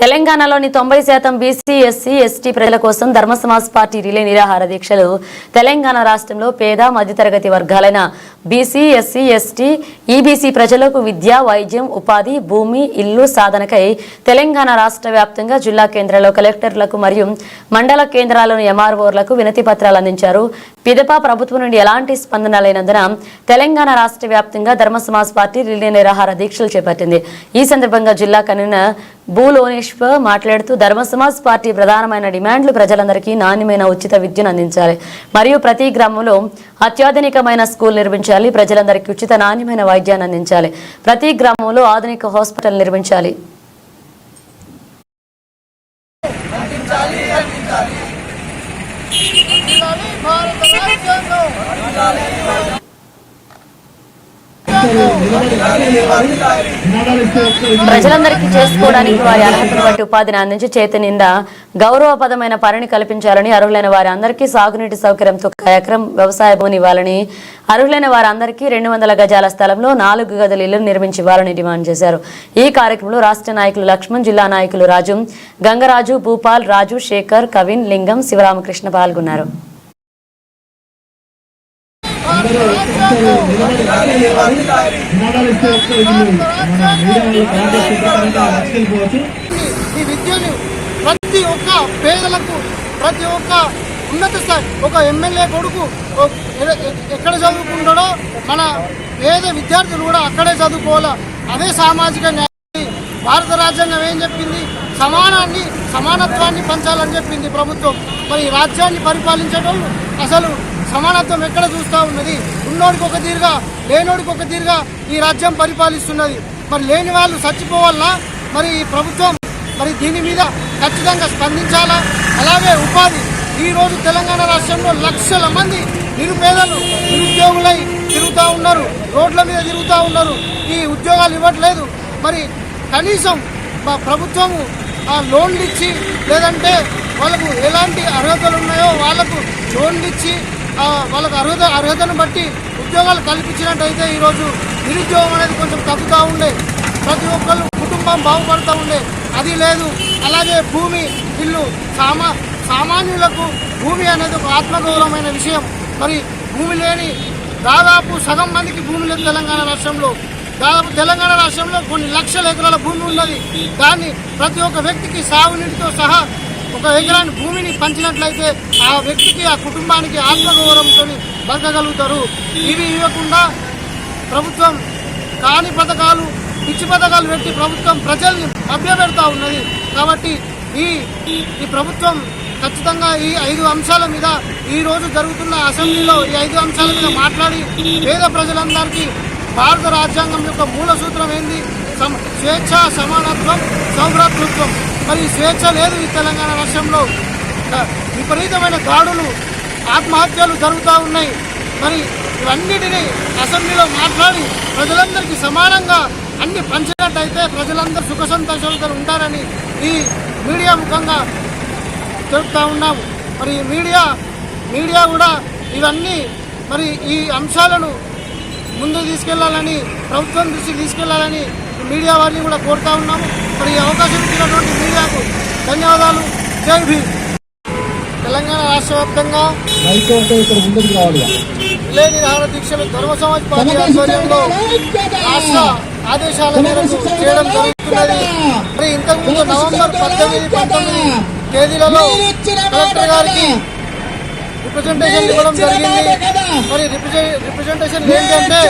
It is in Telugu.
తెలంగాణలోని తొంభై శాతం బీసీ ఎస్సీ ఎస్టీ ప్రజల కోసం ధర్మ సమాజ్ పార్టీ రిలే నిరాహార దీక్షలు. తెలంగాణ రాష్ట్రంలో పేద మధ్యతరగతి వర్గాలైన బీసీ ఎస్సీ ఎస్టీ ఈబీసీ ప్రజలకు విద్య వైద్యం ఉపాధి భూమి ఇల్లు సాధనకై తెలంగాణ రాష్ట్ర వ్యాప్తంగా జిల్లా కేంద్రాల్లో కలెక్టర్లకు మరియు మండల కేంద్రాల్లోని ఎంఆర్ఓలకు వినతి పత్రాలు అందించారు. పిదప ప్రభుత్వం నుండి ఎలాంటి స్పందన లేనందున తెలంగాణ రాష్ట్ర వ్యాప్తంగా ధర్మ సమాజ్ పార్టీ రిలే నిరాహార దీక్షలు చేపట్టింది. ఈ సందర్భంగా జిల్లా కన్వీనర్ భూలోనేశ్వర్ మాట్లాడుతూ ధర్మ సమాజ్ పార్టీ ప్రధానమైన డిమాండ్లు ప్రజలందరికీ నాణ్యమైన ఉచిత విద్యను అందించాలి. మరియు ప్రతి గ్రామంలో అత్యాధునికమైన స్కూల్ నిర్మించాలి. ప్రజలందరికీ ఉచిత నాణ్యమైన వైద్యాన్ని అందించాలి. ప్రతి గ్రామంలో ఆధునిక హాస్పిటల్ నిర్మించాలి ఉండాలి భారత రాజ్యాంగం ప్రజలందరికీ చేసుకోవడానికి వారి అర్హతను బట్టి ఉపాధిని అందించి చేతినిండా గౌరవపదమైన పనిని కల్పించాలని అర్హులైన వారి అందరికీ సాగునీటి సౌకర్యంతో ఎకరం వ్యవసాయ భూమి ఇవ్వాలని అర్హులైన వారందరికీ రెండు వందల గజాల స్థలంలో నాలుగు గదుల ఇల్లు నిర్మించి ఇవ్వాలని డిమాండ్ చేశారు. ఈ కార్యక్రమంలో రాష్ట్ర నాయకులు లక్ష్మణ్ జిల్లా నాయకులు రాజు గంగరాజు భూపాల్ రాజు శేఖర్ కవిన్ లింగం శివరామకృష్ణ పాల్గొన్నారు. ఈ విద్యను ప్రతి ఒక్క పేదలకు ప్రతి ఒక్క ఉన్నత స్థాయి ఒక ఎమ్మెల్యే కొడుకు ఎక్కడ చదువుకుంటాడో మన పేద విద్యార్థులు కూడా అక్కడే చదువుకోవాలా. అదే సామాజిక న్యాయం భారత రాజ్యాంగం ఏం చెప్పింది? సమానాన్ని సమానత్వాన్ని పంచాలని చెప్పింది ప్రభుత్వం. మరి ఈ రాజ్యాన్ని పరిపాలించేటోళ్ళు అసలు సమానత్వం ఎక్కడ చూస్తూ ఉన్నది? ఉన్నోడికి ఒక తీరుగా లేనోడికి ఒక తీరుగా ఈ రాజ్యం పరిపాలిస్తున్నది. మరి లేని వాళ్ళు చచ్చిపోవాలన్నా మరి ఈ ప్రభుత్వం మరి దీని మీద ఖచ్చితంగా స్పందించాలా? అలాగే ఉపాధి. ఈరోజు తెలంగాణ రాష్ట్రంలో లక్షల మంది నిరుపేదలు నిరుద్యోగులై తిరుగుతూ ఉన్నారు. రోడ్ల మీద తిరుగుతూ ఉన్నారు. ఈ ఉద్యోగాలు ఇవ్వట్లేదు. మరి కనీసం మా ప్రభుత్వము ఆ లోన్లు ఇచ్చి లేదంటే వాళ్ళకు ఎలాంటి అర్హతలు ఉన్నాయో వాళ్ళకు లోన్లు ఇచ్చి వాళ్ళకు అర్హత అర్హతను బట్టి ఉద్యోగాలు కల్పించినట్టయితే ఈరోజు నిరుద్యోగం అనేది కొంచెం తగ్గుతూ ఉండే. ప్రతి ఒక్కరు కుటుంబం బాగుపడుతూ ఉండే. అది లేదు. అలాగే భూమి ఇల్లు సామా సామాన్యులకు భూమి అనేది ఒక ఆత్మగౌరవమైన విషయం. మరి భూమి లేని దాదాపు సగం మందికి భూమి లేదు తెలంగాణ రాష్ట్రంలో. దాదాపు తెలంగాణ రాష్ట్రంలో కొన్ని లక్షల ఎకరాల భూమి ఉన్నది. దాన్ని ప్రతి ఒక్క వ్యక్తికి సాగునీటితో సహా ఒక ఎకరాన్ని భూమిని పంచినట్లయితే ఆ వ్యక్తికి ఆ కుటుంబానికి ఆత్మగౌరవంతో బతకగలుగుతారు. ఇవి ఇవ్వకుండా ప్రభుత్వం కాని పథకాలు పిచ్చి పథకాలు పెట్టి ప్రభుత్వం ప్రజల్ని మభ్యపెడతా ఉన్నది. కాబట్టి ఈ ఈ ప్రభుత్వం ఖచ్చితంగా ఈ ఐదు అంశాల మీద ఈ రోజు జరుగుతున్న అసెంబ్లీలో ఈ ఐదు అంశాల మీద మాట్లాడి పేద ప్రజలందరికీ భారత రాజ్యాంగం యొక్క మూల సూత్రం ఏంది? స్వేచ్ఛ సమానత్వం సౌభ్రాతృత్వం. మరి స్వేచ్ఛ లేదు ఈ తెలంగాణ రాష్ట్రంలో. విపరీతమైన దాడులు ఆత్మహత్యలు జరుగుతూ ఉన్నాయి. మరి ఇవన్నిటినీ అసెంబ్లీలో మాట్లాడి ప్రజలందరికీ సమానంగా అన్ని పంచినట్టయితే ప్రజలందరూ సుఖ సంతోషాలతో ఉంటారని ఈ మీడియా ముఖంగా తెలుపుతా ఉన్నాము. మరి మీడియా మీడియా కూడా ఇవన్నీ మరి ఈ అంశాలను ముందుకు తీసుకెళ్ళాలని ప్రభుత్వం దృష్టికి తీసుకెళ్ళాలని మీడియా వారిని కూడా కోరుతా ఉన్నాము. మరి ఈ అవకాశం ఇచ్చినటువంటి మీడియాకు ధన్యవాదాలు. జై భీమ్. తెలంగాణ రాష్ట్ర వ్యాప్తంగా రిలే నిరాహార దీక్షలు ధర్మ సమాజ్ పార్టీ ఆధ్వర్యంలో రాష్ట్ర ఆదేశాల మేరకు చేయడం జరుగుతున్నది. మరి ఇంతకుముందు నవంబర్ పద్దెనిమిది పంతొమ్మిది తేదీలలో కలెక్టర్ గారికి రిప్రజెంటేషన్ ఇవ్వడం జరిగింది. మరి రిప్రజె- రిప్రజెంటేషన్ ఏంటంటే